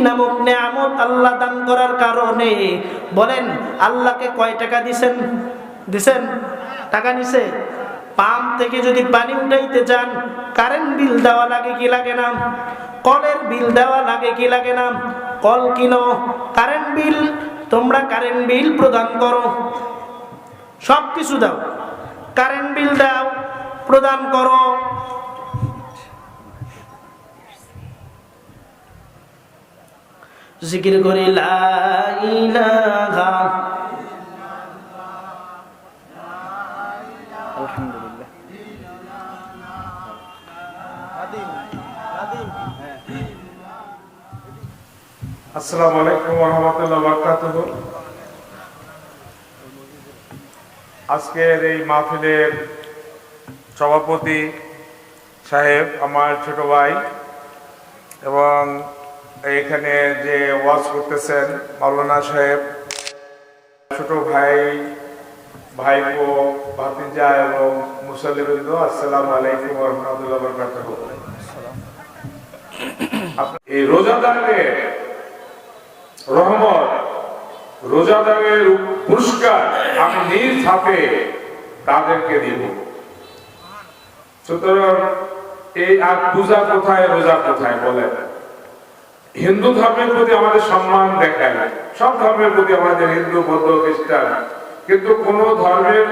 নামক নেয়ামত আল্লাহ দান করার কারণে। বলেন, আল্লাহকে কয় টাকা দিছেন? দিছেন? টাকা নিছে? পাম্প থেকে যদি পানি উঠাইতে যান কারেন্ট বিল দেওয়া লাগে কি লাগে না? কলের বিল দেওয়া লাগে কি লাগে না? কল কিনো। কারেন্ট বিল তোমরা কারেন্ট বিল প্রদান করো। সব কিছু দাও। কারেন্ট বিল দাও, প্রদান করো। জিকির করি লা আলহামদুলিল্লাহ। আসসালামু আলাইকুম রহমতুল্লাহ বারকাতুহ। আজকের এই মাহফিলের সভাপতি সাহেব আমার ছোট ভাই এবং এখানে যে ওয়াজ করতেছেন মাওলানা সাহেব, ছোট ভাই, ভাইপো, ভাতিজা এবং মুসল্লিবৃন্দ, আসসালামু আলাইকুম রহমতুল্লাহ বারকাতুহ। এই রোজাদারের রহমত, রোজাদারের পুরস্কার আমি নিজ হাতে তাদেরকে দিব। সুতরাং এই আর পূজা কোথায়, রোজা কোথায় বলেন? হিন্দু ধর্মের প্রতি আমাদের সম্মান দেখায় না সব ধর্মের প্রতি আমাদের হিন্দু, বৌদ্ধ, খ্রিস্টান। কিন্তু কোন ধর্মের,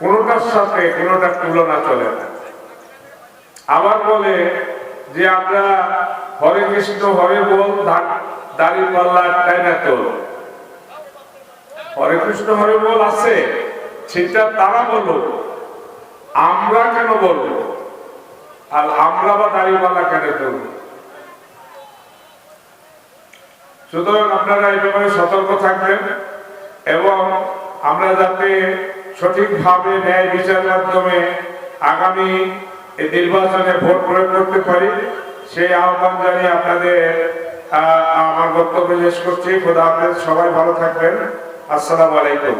কোনটার সাথে কোনটার তুলনা চলে না। আবার বলে যে আমরা হরে কৃষ্ণ, হরে বল দাড়ি, পাল্লা তাই না তোল। হরে কৃষ্ণ, হরে বল আছে, সেটা তারা বলো, আমরা কেন বলব? আর আমরা বা দাড়ি, পাল্লা কেন তুলব? সুতরাং আপনারা এই ব্যাপারে সতর্ক থাকবেন এবং আমরা যাতে সঠিকভাবে ন্যায় বিচার মাধ্যমে আগামী নির্বাচনে ভোট প্রয়োগ করতে পারি, সেই আহ্বান জানিয়ে আপনাদের আমার বক্তব্য শেষ করছি। খোদা আপনাদের সবাই ভালো থাকবেন। আসসালামু আলাইকুম।